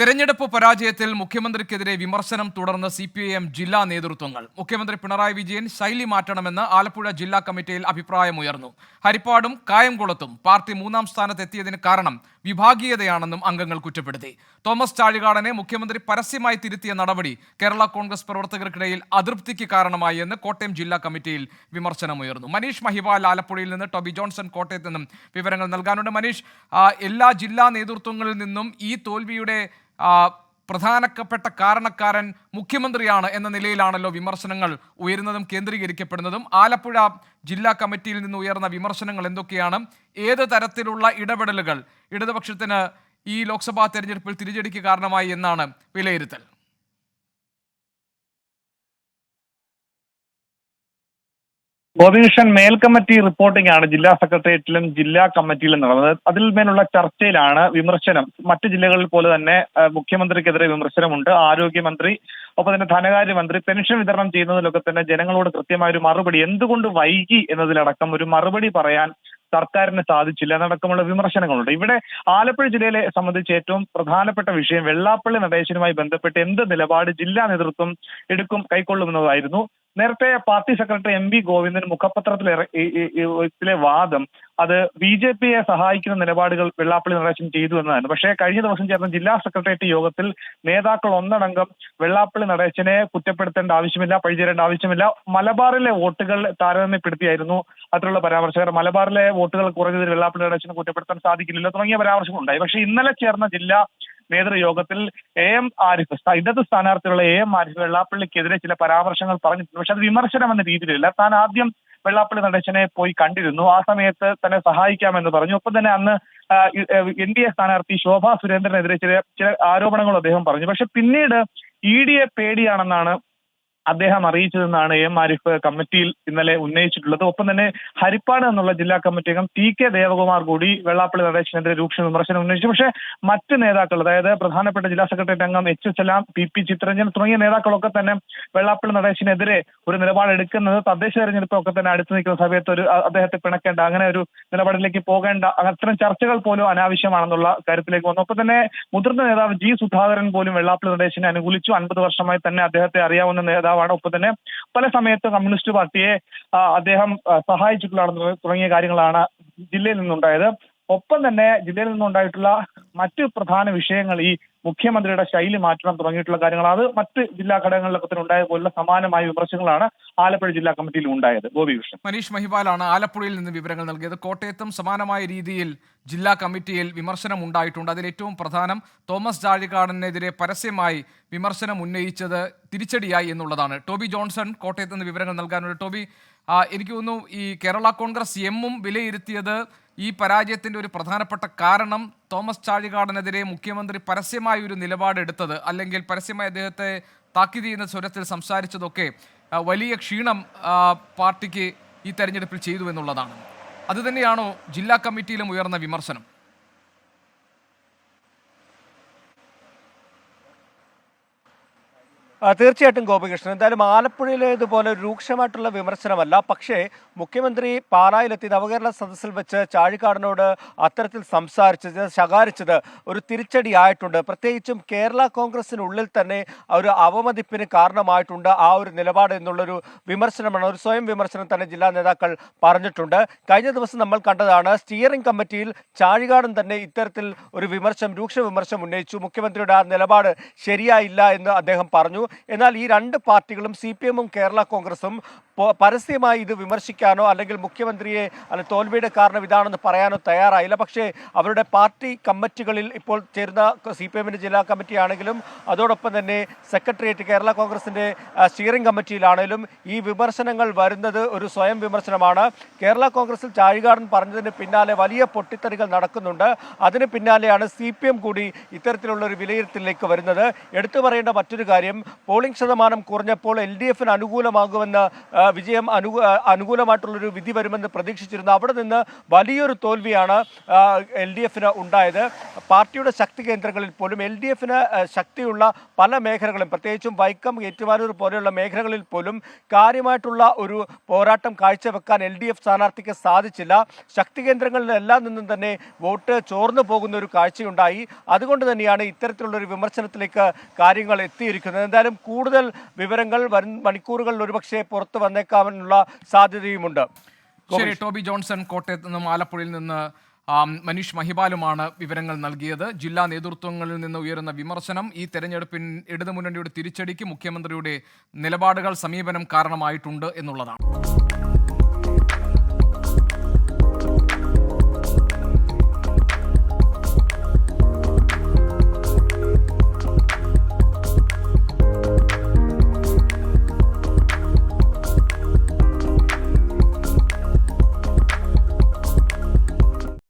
തെരഞ്ഞെടുപ്പ് പരാജയത്തിൽ മുഖ്യമന്ത്രിക്കെതിരെ വിമർശനം തുടർന്ന് സി പി ഐ എം ജില്ലാ നേതൃത്വങ്ങൾ. മുഖ്യമന്ത്രി പിണറായി വിജയൻ ശൈലി മാറ്റണമെന്ന് ആലപ്പുഴ ജില്ലാ കമ്മിറ്റിയിൽ അഭിപ്രായമുയർന്നു. ഹരിപ്പാടും കായംകുളത്തും പാർട്ടി മൂന്നാം സ്ഥാനത്തെത്തിയതിന് കാരണം വിഭാഗീയതയാണെന്നും അംഗങ്ങൾ കുറ്റപ്പെടുത്തി. തോമസ് ചാഴികാടനെ മുഖ്യമന്ത്രി പരസ്യമായി തിരുത്തിയ നടപടി കേരള കോൺഗ്രസ് പ്രവർത്തകർക്കിടയിൽ അതൃപ്തിക്ക് കാരണമായി എന്ന് കോട്ടയം ജില്ലാ കമ്മിറ്റിയിൽ വിമർശനമുയർന്നു. മനീഷ് മഹിബാൽ ആലപ്പുഴയിൽ നിന്ന് ടോബി ജോൺസൺ കോട്ടയത്ത് നിന്നും വിവരങ്ങൾ നൽകാനുണ്ട്. മനീഷ് എല്ലാ ജില്ലാ നേതൃത്വങ്ങളിൽ നിന്നും ഈ തോൽവിയുടെ പ്രധാനപ്പെട്ട കാരണക്കാരൻ മുഖ്യമന്ത്രിയാണ് എന്ന നിലയിലാണല്ലോ വിമർശനങ്ങൾ ഉയരുന്നതും കേന്ദ്രീകരിക്കപ്പെടുന്നതും. ആലപ്പുഴ ജില്ലാ കമ്മിറ്റിയിൽ നിന്ന് ഉയർന്ന വിമർശനങ്ങൾ എന്തൊക്കെയാണ്? ഏത് തരത്തിലുള്ള ഇടപെടലുകൾ? ഇടതുപക്ഷത്തിന് ഈ ലോക്സഭാ തെരഞ്ഞെടുപ്പിൽ തിരിച്ചടിക്ക് കാരണമായി എന്നാണ് വിലയിരുത്തൽ. ഗോപികൃഷ്ണൻ മേൽ കമ്മിറ്റി റിപ്പോർട്ടിംഗ് ആണ്. ജില്ലാ സെക്രട്ടേറിയറ്റിലും ജില്ലാ കമ്മിറ്റിയിലും നടന്നത്. അതിൽ മേലുള്ള ചർച്ചയിലാണ് വിമർശനം. മറ്റ് ജില്ലകളിൽ പോലെ തന്നെ മുഖ്യമന്ത്രിക്കെതിരെ വിമർശനമുണ്ട്. ആരോഗ്യമന്ത്രി ഒപ്പം തന്നെ ധനകാര്യമന്ത്രി പെൻഷൻ വിതരണം ചെയ്യുന്നതിലൊക്കെ തന്നെ ജനങ്ങളോട് കൃത്യമായ ഒരു മറുപടി എന്തുകൊണ്ട് വൈകി എന്നതിലടക്കം ഒരു മറുപടി പറയാൻ സർക്കാരിന് സാധിച്ചില്ല എന്നടക്കമുള്ള വിമർശനങ്ങളുണ്ട്. ഇവിടെ ആലപ്പുഴ ജില്ലയിലെ സംബന്ധിച്ച് ഏറ്റവും പ്രധാനപ്പെട്ട വിഷയം വെള്ളാപ്പള്ളി നടേശനുമായി ബന്ധപ്പെട്ട് എന്ത് നിലപാട് ജില്ലാ നേതൃത്വം എടുക്കും കൈക്കൊള്ളുമെന്നതായിരുന്നു നേരത്തെ party secretary M V Govindan മുഖപത്രത്തിൽ ഇതിലെ വാദം അത് ബി ജെ പിയെ സഹായിക്കുന്ന നിലപാടുകൾ വെള്ളാപ്പള്ളി നടേശൻ ചെയ്തു എന്നതാണ്. പക്ഷേ കഴിഞ്ഞ ദിവസം ചേർന്ന ജില്ലാ സെക്രട്ടേറിയറ്റ് യോഗത്തിൽ നേതാക്കൾ ഒന്നടങ്കം വെള്ളാപ്പള്ളി നടേശനെ കുറ്റപ്പെടുത്തേണ്ട ആവശ്യമില്ല പഴിചേരേണ്ട ആവശ്യമില്ല മലബാറിലെ വോട്ടുകൾ താരതമ്യപ്പെടുത്തിയായിരുന്നു അത്തരമുള്ള പരാമർശകർ. മലബാറിലെ വോട്ടുകൾ കുറഞ്ഞതിൽ വെള്ളാപ്പള്ളി നടേശനെ കുറ്റപ്പെടുത്താൻ സാധിക്കില്ലല്ലോ തുടങ്ങിയ പരാമർശങ്ങൾ ഉണ്ടായി പക്ഷേ ഇന്നലെ ചേർന്ന ജില്ലാ നേതൃയോഗത്തിൽ എ എം ആരിഫ് ഇടത് സ്ഥാനാർത്ഥിയുള്ള എ എം ആരിഫ് വെള്ളാപ്പള്ളിക്കെതിരെ ചില പരാമർശങ്ങൾ പറഞ്ഞിട്ടുണ്ട്. പക്ഷെ അത് വിമർശനം എന്ന രീതിയിലല്ല. താൻ ആദ്യം വെള്ളാപ്പള്ളി നടേശനെ പോയി കണ്ടിരുന്നു. ആ സമയത്ത് തന്നെ സഹായിക്കാമെന്ന് പറഞ്ഞു. ഒപ്പം തന്നെ അന്ന് എൻ ഡി എ സ്ഥാനാർത്ഥി ശോഭാ സുരേന്ദ്രനെതിരെ ചില ചില ആരോപണങ്ങൾ അദ്ദേഹം പറഞ്ഞു. പക്ഷെ പിന്നീട് ഇ ഡിയെ പേടിയാണെന്നാണ് അദ്ദേഹം അറിയിച്ചതെന്നാണ് എം ആരിഫ് കമ്മിറ്റിയിൽ ഇന്നലെ ഉന്നയിച്ചിട്ടുള്ളത്. ഒപ്പം തന്നെ ഹരിപ്പാട് എന്നുള്ള ജില്ലാ കമ്മിറ്റി അംഗം ടി കെ ദേവകുമാർ കൂടി വെള്ളാപ്പള്ളി നടേശനെതിരെ രൂക്ഷ വിമർശനം ഉന്നയിച്ചു. പക്ഷേ മറ്റ് നേതാക്കൾ അതായത് പ്രധാനപ്പെട്ട ജില്ലാ സെക്രട്ടറി അംഗം എച്ച് എസ് എല്ലാം പി പി ചിത്രഞ്ജൻ തുടങ്ങിയ നേതാക്കളൊക്കെ തന്നെ വെള്ളാപ്പള്ളി നടേശനെതിരെ ഒരു നിലപാടെടുക്കുന്നത് തദ്ദേശ തെരഞ്ഞെടുപ്പൊക്കെ തന്നെ അടുത്ത് നിൽക്കുന്ന സമയത്ത് ഒരു അദ്ദേഹത്തെ പിണക്കേണ്ട അങ്ങനെ ഒരു നിലപാടിലേക്ക് പോകേണ്ട അത്തരം ചർച്ചകൾ പോലും അനാവശ്യമാണെന്നുള്ള കാര്യത്തിലേക്ക് വന്നു. ഒപ്പം തന്നെ മുതിർന്ന നേതാവ് ജി സുധാകരൻ പോലും വെള്ളാപ്പള്ളി നടേശനെ അനുകൂലിച്ചു. അൻപത് വർഷമായി തന്നെ അദ്ദേഹത്തെ അറിയാവുന്ന നേതാവാണ്. ഒപ്പം തന്നെ പല സമയത്ത് കമ്മ്യൂണിസ്റ്റ് പാർട്ടിയെ അദ്ദേഹം സഹായിച്ചിട്ടുള്ളതാണ് തുടങ്ങിയ കാര്യങ്ങളാണ് ജില്ലയിൽ നിന്നുണ്ടായത്. ഒപ്പം തന്നെ ജില്ലയിൽ നിന്നുണ്ടായിട്ടുള്ള മറ്റ് പ്രധാന വിഷയങ്ങൾ ഈ മുഖ്യമന്ത്രിയുടെ ശൈലി മാറ്റണം തുടങ്ങിയിട്ടുള്ള കാര്യങ്ങൾ അത് മറ്റ് ജില്ലാ ഘടകങ്ങളിലൊക്കെ തന്നെ ഉണ്ടായ പോലുള്ള സമാനമായ വിമർശനങ്ങളാണ് ആലപ്പുഴ ജില്ലാ കമ്മിറ്റിയിൽ ഉണ്ടായത്. ഗോപികൃഷ്ണൻ മനീഷ് മഹിപാലാണ് ആലപ്പുഴയിൽ നിന്ന് വിവരങ്ങൾ നൽകിയത്. കോട്ടയത്തും സമാനമായ രീതിയിൽ ജില്ലാ കമ്മിറ്റിയിൽ വിമർശനം ഉണ്ടായിട്ടുണ്ട്. അതിൽ ഏറ്റവും പ്രധാനം തോമസ് ജാഴികാടനെതിരെ പരസ്യമായി വിമർശനം ഉന്നയിച്ചത് തിരിച്ചടിയായി എന്നുള്ളതാണ്. ടോബി ജോൺസൺ കോട്ടയത്ത് നിന്ന് വിവരങ്ങൾ നൽകാനുണ്ട്. ടോബി എനിക്ക് തോന്നുന്നു ഈ കേരള കോൺഗ്രസ് എമ്മും വിലയിരുത്തിയത് ഈ പരാജയത്തിന്റെ ഒരു പ്രധാനപ്പെട്ട കാരണം തോമസ് ചാഴികാടനെതിരെ മുഖ്യമന്ത്രി പരസ്യമായ ഒരു നിലപാട് നിലപാടെടുത്തത് അല്ലെങ്കിൽ പരസ്യമായി അദ്ദേഹത്തെ താക്കീത് ചെയ്യുന്ന സ്വരത്തിൽ സംസാരിച്ചതൊക്കെ വലിയ ക്ഷീണം പാർട്ടിക്ക് ഈ തെരഞ്ഞെടുപ്പിൽ ചെയ്തു എന്നുള്ളതാണ്. അതുതന്നെയാണോ ജില്ലാ കമ്മിറ്റിയിലും ഉയർന്ന വിമർശനം? തീർച്ചയായിട്ടും ഗോപികൃഷ്ണൻ. എന്തായാലും ആലപ്പുഴയിലെ ഇതുപോലെ രൂക്ഷമായിട്ടുള്ള വിമർശനമല്ല. പക്ഷേ മുഖ്യമന്ത്രി പാലായിലെത്തി നവകേരള സദസ്സിൽ വെച്ച് ചാഴിക്കാടനോട് അത്തരത്തിൽ സംസാരിച്ചത് ശകാരിച്ചത് ഒരു തിരിച്ചടിയായിട്ടുണ്ട്. പ്രത്യേകിച്ചും കേരള കോൺഗ്രസിനുള്ളിൽ തന്നെ ഒരു അവമതിപ്പിന് കാരണമായിട്ടുണ്ട് ആ ഒരു നിലപാട് എന്നുള്ളൊരു വിമർശനമാണ്. ഒരു സ്വയം വിമർശനം തന്നെ ജില്ലാ നേതാക്കൾ പറഞ്ഞിട്ടുണ്ട്. കഴിഞ്ഞ ദിവസം നമ്മൾ കണ്ടതാണ് സ്റ്റിയറിംഗ് കമ്മിറ്റിയിൽ ചാഴികാടൻ തന്നെ ഇത്തരത്തിൽ ഒരു വിമർശം രൂക്ഷ വിമർശം ഉന്നയിച്ചു. മുഖ്യമന്ത്രിയുടെ ആ നിലപാട് ശരിയായില്ല എന്ന് അദ്ദേഹം പറഞ്ഞു. എന്നാൽ ഈ രണ്ട് പാർട്ടികളും സി പി എമ്മും കേരള കോൺഗ്രസും പരസ്യമായി ഇത് വിമർശിക്കാനോ അല്ലെങ്കിൽ മുഖ്യമന്ത്രിയെ അല്ല തോൽവിയുടെ കാരണം ഇതാണെന്ന് പറയാനോ തയ്യാറായില്ല. പക്ഷേ അവരുടെ പാർട്ടി കമ്മിറ്റികളിൽ ഇപ്പോൾ ചേരുന്ന സി പി എമ്മിന്റെ ജില്ലാ കമ്മിറ്റി ആണെങ്കിലും അതോടൊപ്പം തന്നെ സെക്രട്ടേറിയറ്റ് കേരള കോൺഗ്രസിന്റെ സ്റ്റിയറിംഗ് കമ്മിറ്റിയിലാണെങ്കിലും ഈ വിമർശനങ്ങൾ വരുന്നത് ഒരു സ്വയം വിമർശനമാണ്. കേരള കോൺഗ്രസിൽ ചാഴികാടൻ പറഞ്ഞതിന് പിന്നാലെ വലിയ പൊട്ടിത്തെറികൾ നടക്കുന്നുണ്ട്. അതിന് പിന്നാലെയാണ് സി പി എം കൂടി ഇത്തരത്തിലുള്ള ഒരു വിലയിരുത്തലിലേക്ക് വരുന്നത്. എടുത്തു പറയേണ്ട മറ്റൊരു കാര്യം പോളിംഗ് ശതമാനം കുറഞ്ഞപ്പോൾ എൽ ഡി എഫിന് അനുകൂലമാകുമെന്ന് വിജയം അനു അനുകൂലമായിട്ടുള്ളൊരു വിധി വരുമെന്ന് പ്രതീക്ഷിച്ചിരുന്നു. അവിടെ നിന്ന് വലിയൊരു തോൽവിയാണ് എൽ ഡി എഫിന് ഉണ്ടായത്. പാർട്ടിയുടെ ശക്തി കേന്ദ്രങ്ങളിൽ പോലും എൽ ഡി എഫിന് ശക്തിയുള്ള പല മേഖലകളും പ്രത്യേകിച്ചും വൈക്കം ഏറ്റുമാനൂർ പോലെയുള്ള മേഖലകളിൽ പോലും കാര്യമായിട്ടുള്ള ഒരു പോരാട്ടം കാഴ്ചവെക്കാൻ എൽ ഡി എഫ് സ്ഥാനാർത്ഥിക്ക് സാധിച്ചില്ല. ശക്തി കേന്ദ്രങ്ങളിലെല്ലാം നിന്നും തന്നെ വോട്ട് ചോർന്നു പോകുന്ന ഒരു കാഴ്ചയുണ്ടായി. അതുകൊണ്ട് തന്നെയാണ് ഇത്തരത്തിലുള്ളൊരു വിമർശനത്തിലേക്ക് കാര്യങ്ങൾ എത്തിയിരിക്കുന്നത്. എന്തായാലും കൂടുതൽ വിവരങ്ങൾ വരും മണിക്കൂറുകളിൽ ഒരുപക്ഷെ പുറത്തു വന്നേക്കാമെന്നുള്ള സാധ്യതയുമുണ്ട്. ശരി ടോബി ജോൺസൺ കോട്ടയത്ത് നിന്നും ആലപ്പുഴയിൽ നിന്ന് മനീഷ് മഹിബാലുമാണ് വിവരങ്ങൾ നൽകിയത്. ജില്ലാ നേതൃത്വങ്ങളിൽ നിന്ന് ഉയരുന്ന വിമർശനം ഈ തെരഞ്ഞെടുപ്പിൻ ഇടതുമുന്നണിയുടെ തിരിച്ചടിക്ക് മുഖ്യമന്ത്രിയുടെ നിലപാടുകൾ സമീപനം കാരണമായിട്ടുണ്ട് എന്നുള്ളതാണ്.